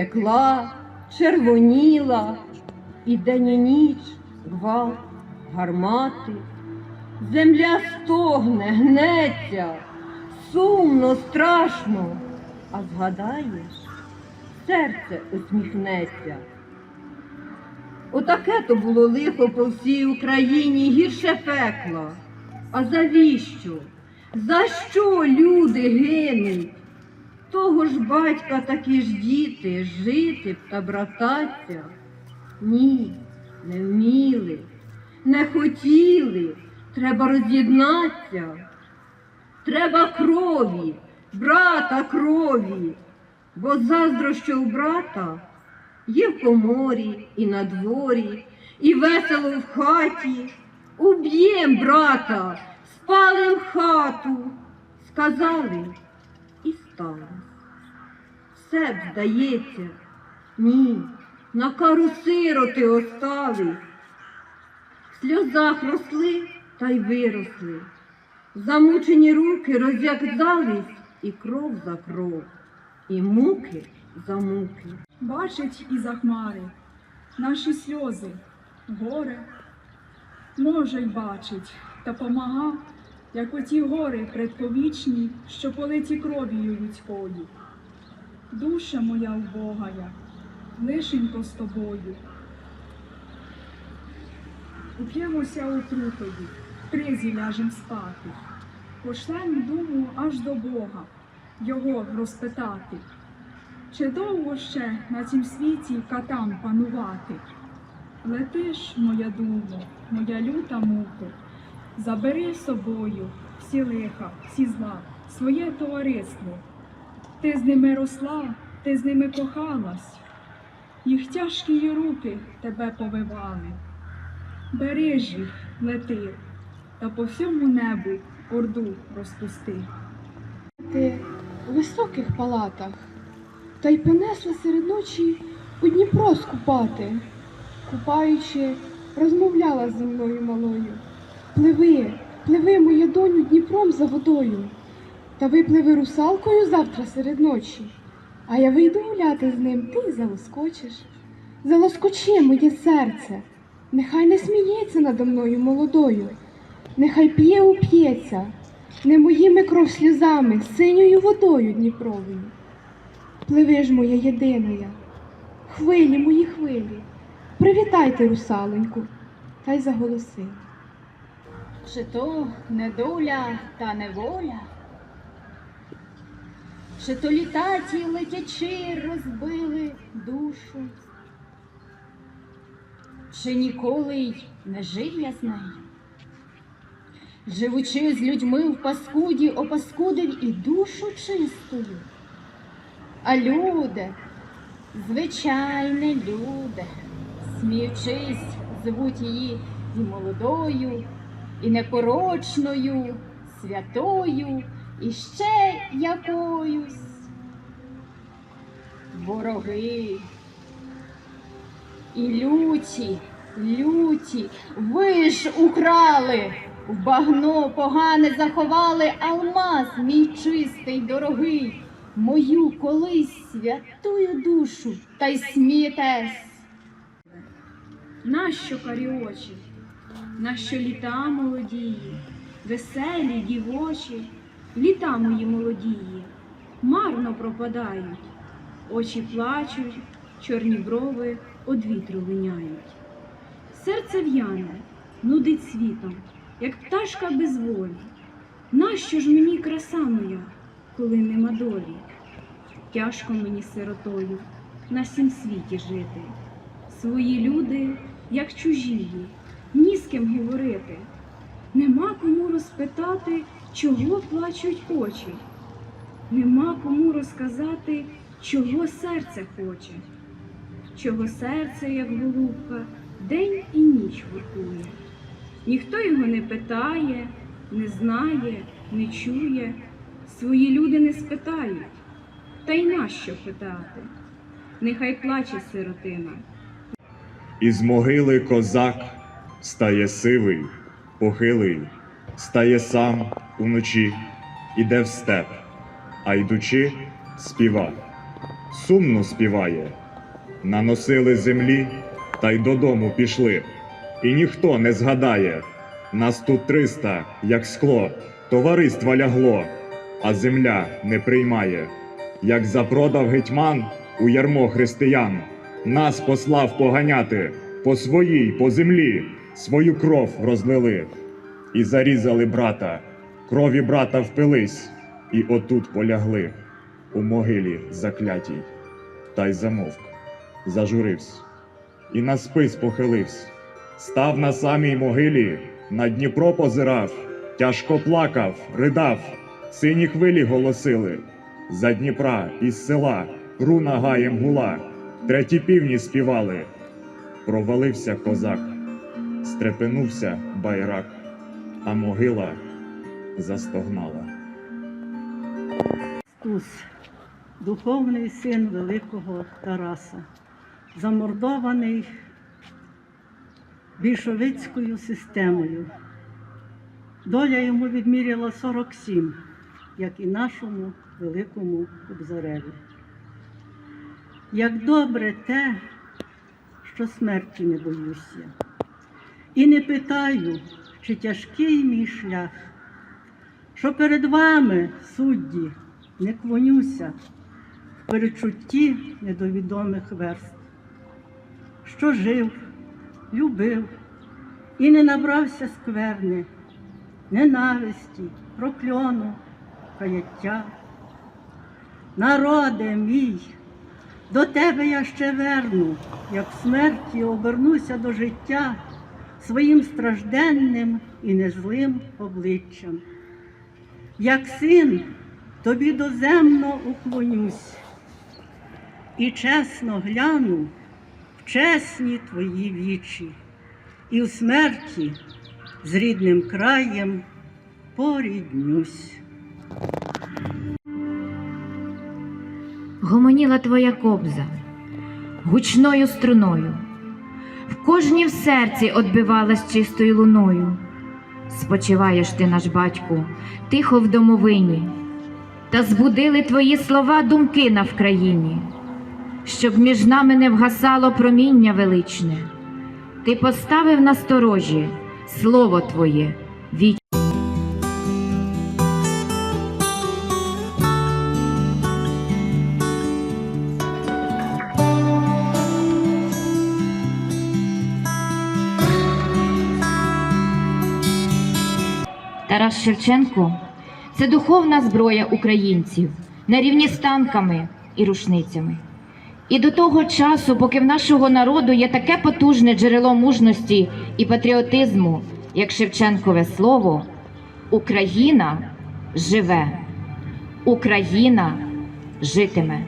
текла, червоніла, і день і ніч гвалт, гармати. Земля стогне, гнеться, сумно, страшно, а згадаєш, серце усміхнеться. Отаке то було лихо по всій Україні гірше пекла. А завіщо? За що люди гинуть? Того ж батька такі ж діти жити б та брататься? Ні, не вміли, не хотіли, треба роз'єднатися. Треба крові, брата крові, бо заздрощо у брата є в коморі і на дворі, і весело в хаті. Уб'єм брата, спалим хату, сказали і стало. Все б здається, ні, на кару сироти остались. В сльозах росли та й виросли. Замучені руки розв'язались і кров за кров, і муки за муки. бачить і за хмари наші сльози, горе. Може й бачить, та помага, як оті гори предковічні, що политі кров'ю людською. Душа моя вбогая, лишенько з тобою. Уп'ємося у трупові, кризі ляжем спати, пошлем думу аж до Бога, його розпитати. Чи довго ще на цім світі катам панувати? Летиш, моя думо, моя люта муко, забери з собою всі лиха, всі зла, своє товариство. Ти з ними росла, ти з ними кохалась, їх тяжкі руки тебе повивали. Бери ж їх, лети, та по всьому небу орду розпусти. Ти у високих палатах, та й понесла серед ночі у Дніпро скупати. Купаючи, розмовляла зі мною малою. Пливи, пливи, моя доню, Дніпром за водою. Та випливи русалкою завтра серед ночі. А я вийду гуляти з ним, ти залоскочиш. Залоскочи, моє серце, нехай не сміється надо мною молодою, нехай п'є уп'ється, не моїми кров сльозами, синьою водою Дніпровою. Пливи ж, моя єдиная, хвилі, мої хвилі, привітайте русалоньку, та й заголоси. Чи то недоля та неволя? Чи то літаті летячи розбили душу? Чи ніколи й не жив я з нею? Живучи з людьми в паскуді, опаскудив і душу чистою. А люди, звичайне люди, сміючись, звуть її і молодою, і непорочною, святою, і ще якоюсь. Вороги. І люті, люті, ви ж украли, в багно погане заховали алмаз мій чистий, дорогий, мою колись святую душу, та й смієтесь. Нащо карі очі, нащо літа молодії, веселі дівочі, літа мої молодії, марно пропадають, очі плачуть, чорні брови од вітру линяють. Серце в'яне, нудить світом, як пташка без волі. Нащо ж мені краса моя, коли нема долі? Тяжко мені сиротою на сім світі жити. Свої люди, як чужії, ні з ким говорити. Нема кому розпитати, чого плачуть очі. Нема кому розказати, чого серце хоче, чого серце, як голубка, день і ніч воркує. Ніхто його не питає, не знає, не чує. Свої люди не спитають. Та й нащо питати? Нехай плаче сиротина. Із могили козак стає сивий, похилий, стає сам уночі, іде в степ, а йдучи, співа. сумно співає. Наносили землі та й додому пішли. І ніхто не згадає. Нас тут триста, як скло, товариства лягло, а земля не приймає. Як запродав гетьман у ярмо християн, нас послав поганяти по своїй, по землі, свою кров розлили і зарізали брата, крові брата впились, і отут полягли у могилі заклятій. Та й замовк, зажуривсь, і на спис похиливсь, став на самій могилі, на Дніпро позирав, тяжко плакав, ридав, сині хвилі голосили. За Дніпра із села руна гаєм гула, треті півні співали. Провалився козак, стрепенувся байрак, а могила застогнала. Стус, духовний син великого Тараса, замордований більшовицькою системою. Доля йому відміряла 47, як і нашому великому Кобзареві. Як добре те, що смерті не боюся, і не питаю, чи тяжкий мій шлях, що перед вами, судді, не клонюся в перечутті недовідомих верст, що жив, любив і не набрався скверни, ненависті, прокльону, каяття. Народе мій, до тебе я ще верну, як в смерті обернуся до життя своїм стражденним і незлим обличчям. Як син, тобі доземно уклонюсь і чесно гляну в чесні твої вічі, і в смерті з рідним краєм поріднюсь. гомоніла твоя кобза гучною струною, в кожній в серці отбивалась чистою луною. Спочиваєш ти, наш батьку, тихо в домовині, та збудили твої слова думки на Вкраїні, щоб між нами не вгасало проміння величне. Ти поставив на сторожі слово твоє віч. Тарас Шевченко це духовна зброя українців на рівні з танками і рушницями. І до того часу, поки в нашого народу є таке потужне джерело мужності і патріотизму, як Шевченкове слово, Україна живе, Україна житиме.